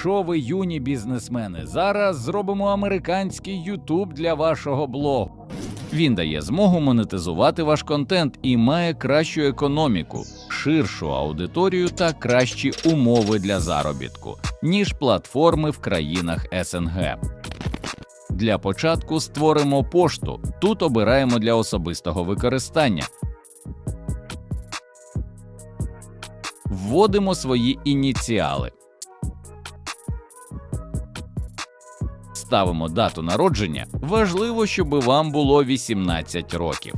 Що ви юні бізнесмени? Зараз зробимо американський Ютуб для вашого блогу. Він дає змогу монетизувати ваш контент і має кращу економіку, ширшу аудиторію та кращі умови для заробітку, ніж платформи в країнах СНГ. Для початку створимо пошту. Тут обираємо для особистого використання. Вводимо свої ініціали. Ставимо дату народження. Важливо, щоб вам було 18 років.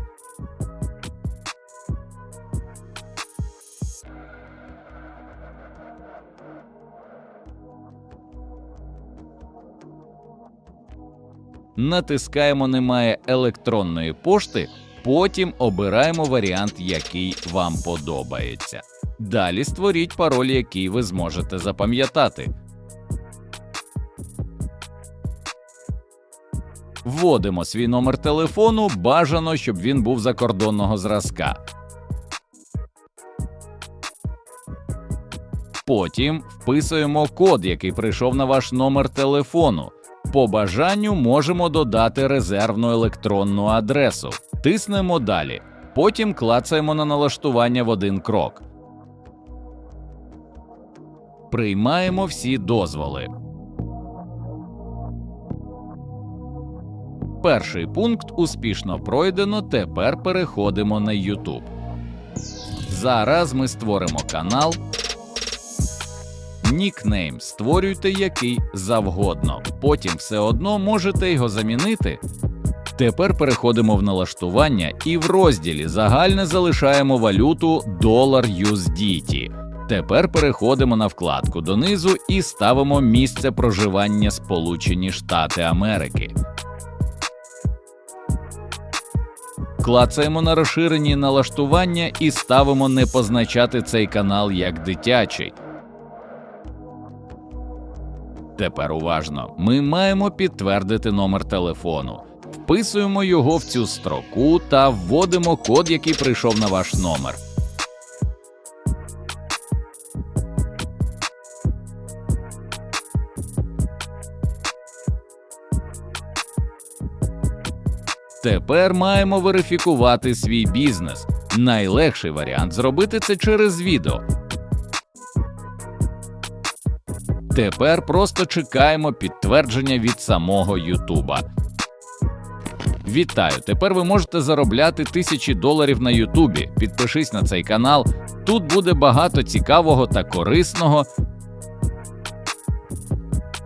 Натискаємо Немає електронної пошти. Потім обираємо варіант, який вам подобається. Далі створіть пароль, який ви зможете запам'ятати. Вводимо свій номер телефону, бажано, щоб він був закордонного зразка. Потім вписуємо код, який прийшов на ваш номер телефону. По бажанню можемо додати резервну електронну адресу. Тиснемо далі. Потім клацаємо на налаштування в один крок. Приймаємо всі дозволи. Перший пункт успішно пройдено. Тепер переходимо на YouTube. Зараз ми створимо канал. Нікнейм створюйте який завгодно. Потім все одно можете його замінити. Тепер переходимо в налаштування і в розділі Загальне залишаємо валюту долар USDT. Тепер переходимо на вкладку донизу і ставимо місце проживання Сполучені Штати Америки. Клацаємо на розширені налаштування і ставимо не позначати цей канал як дитячий. Тепер уважно, ми маємо підтвердити номер телефону. Вписуємо його в цю строку та вводимо код, який прийшов на ваш номер. Тепер маємо верифікувати свій бізнес. Найлегший варіант зробити це через відео. Тепер просто чекаємо підтвердження від самого Ютуба. Вітаю! Тепер ви можете заробляти тисячі доларів на Ютубі. Підпишись на цей канал. Тут буде багато цікавого та корисного.